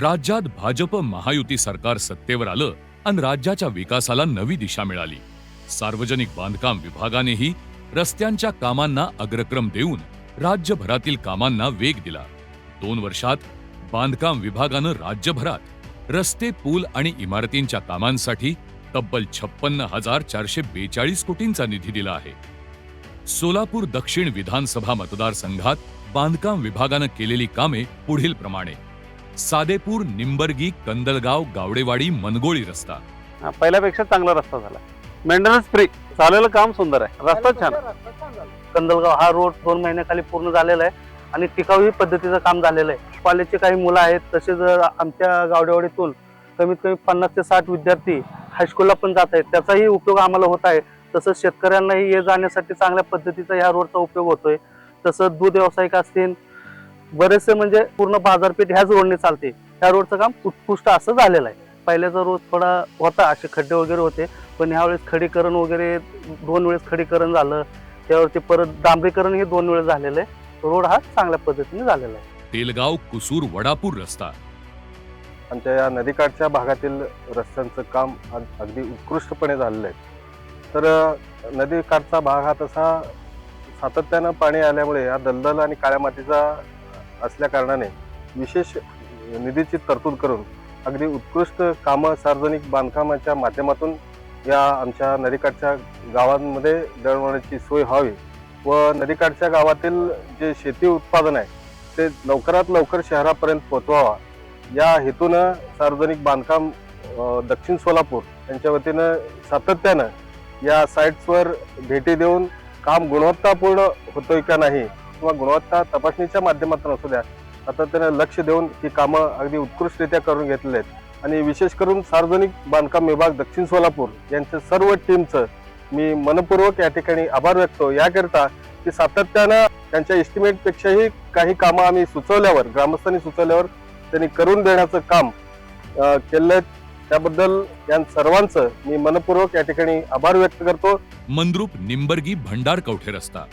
राज्यात भाजप महायुती सरकार सत्तेवर आलं आणि राज्याच्या विकासाला नवी दिशा मिळाली. सार्वजनिक बांधकाम विभागानेही रस्त्यांच्या कामांना अग्रक्रम देऊन राज्यभरातील कामांना वेग दिला. दोन वर्षात बांधकाम विभागानं राज्यभरात रस्ते पूल आणि इमारतींच्या कामांसाठी तब्बल छप्पन्न हजार चारशे बेचाळीस कोटींचा निधी दिला आहे. सोलापूर दक्षिण विधानसभा मतदारसंघात बांधकाम विभागानं केलेली कामे पुढील प्रमाणे सादेपूर निंबर्गी कंदलगाव गावडेवाडी मनगोळी रस्ता. हा, पहिल्यापेक्षा चांगला रस्ता झाला. मेंटेनन्स फ्री चालेलं काम सुंदर आहे. रस्ता छान. आहे. कंदलगाव हा रोड दोन महिन्याखाली पूर्ण झालेला आहे आणि टिकाऊ पद्धतीचं काम झालेलं आहे. कॉलेजचे काही मुलं आहेत तसेच अं, आमच्या गावडेवाडीतून कमीत कमी पन्नास ते साठ विद्यार्थी हायस्कूलला पण जात आहेत. त्याचाही उपयोग आम्हाला होत आहे. तसंच शेतकऱ्यांनाही ये जाण्यासाठी चांगल्या पद्धतीचा ह्या रोडचा उपयोग होतोय. तसंच दूध व्यावसायिक असतील बरेचसे म्हणजे पूर्ण बाजारपेठ ह्याच रोडने चालते. ह्या रोडचं काम उत्कृष्ट असं झालेलं आहे. पहिल्याचा रोड थोडा होता असे खड्डे वगैरे होते. पण ह्यावेळेस खडीकरण वगैरे दोन वेळेस खडीकरण झालं. त्यावरती परत डांबरीकरण हे दोन वेळेस झालेलं आहे. रोड हा चांगल्या पद्धतीने झालेला आहे. तेलगाव कुसूर वडापूर रस्ता. आमच्या या नदीकाठच्या भागातील रस्त्यांचं काम अगदी उत्कृष्टपणे झालेलं आहे. तर नदीकाठचा भाग हा तसा सातत्यानं पाणी आल्यामुळे हा दलदल आणि काळ्या मातीचा असल्या कारणाने विशेष निधीची तरतूद करून अगदी उत्कृष्ट कामं सार्वजनिक बांधकामाच्या माध्यमातून या आमच्या नदीकाठच्या गावांमध्ये दळवण्याची सोय व्हावी व नदीकाठच्या गावातील जे शेती उत्पादन आहे ते लवकरात लवकर शहरापर्यंत पोहोचवावा. या हेतूनं सार्वजनिक बांधकाम दक्षिण सोलापूर यांच्या वतीनं सातत्यानं या साईट्सवर भेटी देऊन काम गुणवत्तापूर्ण होतोय का नाही किंवा गुणवत्ता तपासणीच्या माध्यमातून असू द्या सातत्यानं लक्ष देऊन ही कामं अगदी उत्कृष्टरित्या करून घेतलेली आहेत. आणि विशेष करून सार्वजनिक बांधकाम विभाग दक्षिण सोलापूर यांच्या सर्व टीमचं मी मनपूर्वक या ठिकाणी आभार व्यक्तो याकरिता की सातत्यानं त्यांच्या इस्टिमेटपेक्षाही काही कामं आम्ही सुचवल्यावर ग्रामस्थांनी सुचवल्यावर त्यांनी करून देण्याचं काम केलं त्याबद्दल या सर्वांचं मी मनपूर्वक या ठिकाणी आभार व्यक्त करतो. मंद्रुप निंबर्गी भंडार कवठे रस्ता.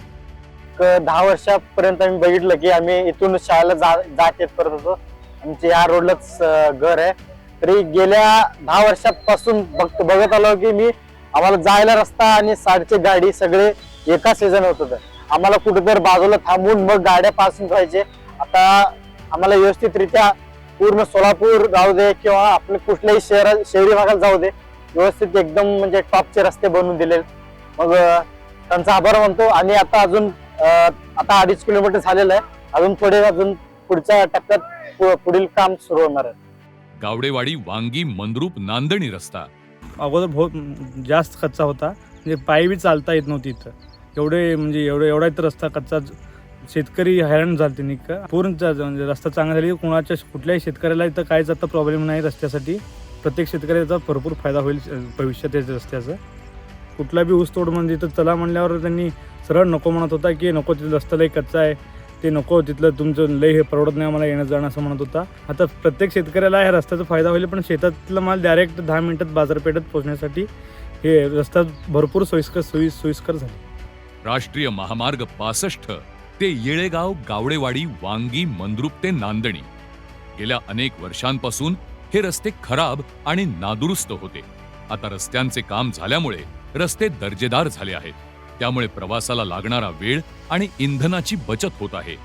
एक दहा वर्षापर्यंत आम्ही बघितलं की आम्ही इथून शाळेला जा जात येत करत होतो. आमचे या रोडलाच घर आहे. तरी गेल्या दहा वर्षापासून बघ बघत आलो की मी आम्हाला जायला रस्ता आणि साडची गाडी सगळे एका सीझन होत होतं. आम्हाला कुठेतरी बाजूला थांबून मग गाड्या पासून व्हायचे आता आम्हाला व्यवस्थितरित्या पूर्ण सोलापूर जाऊ दे किंवा आपले कुठल्याही शहरा शहरी भागात जाऊ दे. व्यवस्थित एकदम म्हणजे टॉपचे रस्ते बनवून दिले मग त्यांचा आभार मानतो. आणि आता अजून आता अडीच किलोमीटर झालेलं आहे. अजून पुढे अजून पुढच्या टप्प्यात पुढील काम सुरू होणार आहे. गावडेवाडी वांगी मंद्रुप नांदणी रस्ता. अगोदर बहुत जास्त कच्चा होता. म्हणजे पायी बी चालता येत नव्हती इथं. एवढे म्हणजे एवढे एवढा इथं रस्ता कच्चा शेतकरी हैराण झाले त्यांनी का पूर्ण चा- म्हणजे रस्ता चांगला झाली कुणाच्या कुठल्याही शेतकऱ्याला इथं काहीच आता प्रॉब्लेम नाही रस्त्यासाठी. प्रत्येक शेतकऱ्याचा भरपूर फायदा होईल भविष्यात या रस्त्याचा. कुठला बी ऊस तोड म्हणजे तर चला म्हणल्यावर त्यांनी सरळ नको म्हणत होता की नको तिथं रस्ता लई कच्चा आहे. ते नको तिथलं तुमचं लई हे परवडत नाही मला येणं जाणं असं म्हणत होता. आता प्रत्येक शेतकऱ्याला ह्या रस्त्याचा फायदा होईल पण शेतातला माल डायरेक्ट दहा मिनिटात बाजारपेठेत पोहोचण्यासाठी हे रस्ता भरपूर सोयीस्कर सोयी सोयीस्कर झाले. राष्ट्रीय महामार्ग पासष्ट ते येळेगाव गावडेवाडी वांगी मंद्रुप ते नांदणी. गेल्या अनेक वर्षांपासून हे रस्ते खराब आणि नादुरुस्त होते. आता रस्त्यांचे काम झाल्यामुळे रस्ते दर्जेदार झाले आहेत. त्यामुळे प्रवासाला लागणारा वेळ आणि इंधनाची बचत होत आहे.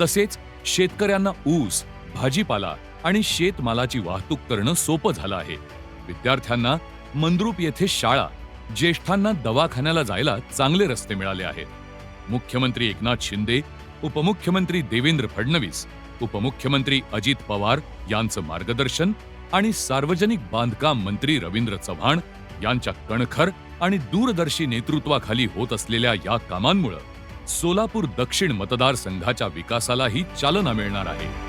तसेच शेतकऱ्यांना ऊस भाजीपाला आणि शेतमालाची वाहतूक करणं सोपं झालं आहे. विद्यार्थ्यांना मंद्रुप येथे शाळा ज्येष्ठांना दवाखान्याला जायला चांगले रस्ते मिळाले आहेत. मुख्यमंत्री एकनाथ शिंदे उपमुख्यमंत्री देवेंद्र फडणवीस उपमुख्यमंत्री अजित पवार यांचं मार्गदर्शन आणि सार्वजनिक बांधकाम मंत्री रवींद्र चव्हाण यांच्या कणखर आणि दूरदर्शी नेतृत्वाखाली होत असलेल्या या कामांमुळं सोलापूर दक्षिण मतदारसंघाच्या विकासालाही चालना मिळणार आहे.